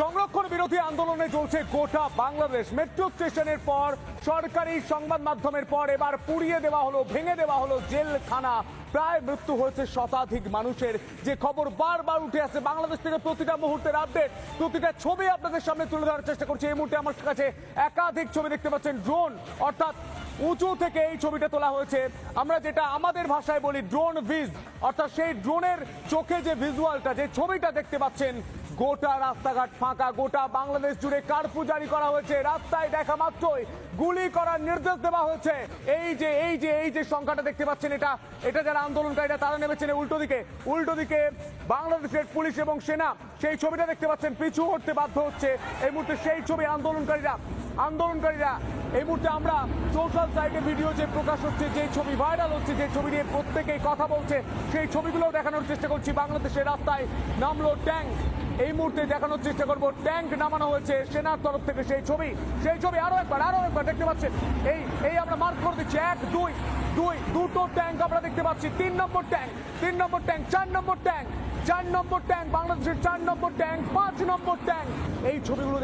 সংরক্ষণ বিরোধী আন্দোলনে চলছে গোটা বাংলাদেশ। মেট্রো স্টেশনের পর সরকারি সংবাদ মাধ্যমের পর এবার পুড়িয়ে দেওয়া হলো, ভেঙে দেওয়া হলো জেলখানা। প্রায় মৃত্যু হয়েছে শতাধিক মানুষের। যে খবর বারবার উঠে আসছে বাংলাদেশ থেকে প্রতিটা মুহূর্তের আপডেট প্রতিটা ছবি আপনাদের সামনে তুলে ধরার চেষ্টা করছি। এই মুহূর্তে আমার কাছে একাধিক ছবি দেখতে পাচ্ছেন ড্রোন অর্থাৎ উঁচু থেকে এই ছবিটা তোলা হয়েছে। আমরা যেটা আমাদের ভাষায় বলি ড্রোন ভিজ অর্থাৎ সেই ড্রোনের চোখে যে ভিজুয়ালটা যে ছবিটা দেখতে পাচ্ছেন, গোটা রাস্তাঘাট ফাঁকা, গোটা বাংলাদেশ জুড়ে কারফু জারি করা হয়েছে। রাস্তায় দেখা মাত্রই গুলি করার নির্দেশ দেওয়া হয়েছে। এই যে এই যে এই যে সংখ্যাটা দেখতে পাচ্ছেন, এটা এটা যারা আন্দোলনকারীরা, তারা নেমেছেন উল্টো দিকে। উল্টো দিকে বাংলাদেশের পুলিশ এবং সেনা, সেই ছবিটা দেখতে পাচ্ছেন, পিছু হটতে বাধ্য হচ্ছে। এই মুহূর্তে সেই ছবি আন্দোলনকারীরা আন্দোলনকারীরা, এই মুহূর্তে আমরা সোশ্যাল সাইটে ভিডিও যে প্রকাশ হচ্ছে, যে ছবি ভাইরাল হচ্ছে, যে ছবি নিয়ে প্রত্যেকেই কথা বলছে, সেই ছবিগুলো দেখানোর চেষ্টা করছি। বাংলাদেশের রাস্তায় নামলো ট্যাঙ্ক। এই মুহূর্তে দেখানোর চেষ্টা করব, ট্যাঙ্ক নামানো হয়েছে সেনার তরফ থেকে সেই ছবি। সেই ছবি আরও একবার আরও একবার দেখতে পাচ্ছেন? এই এই আমরা মার্ক করে দিচ্ছি, এক, দুই দুই, দুটো ট্যাঙ্ক আমরা দেখতে পাচ্ছি। তিন নম্বর ট্যাঙ্ক, তিন নম্বর ট্যাঙ্ক, চার নম্বর ট্যাঙ্ক, চার নম্বর ট্যাঙ্ক, বাংলাদেশের চার নম্বর ট্যাঙ্ক, পাঁচ নম্বর ট্যাঙ্ক। এই ছবিগুলো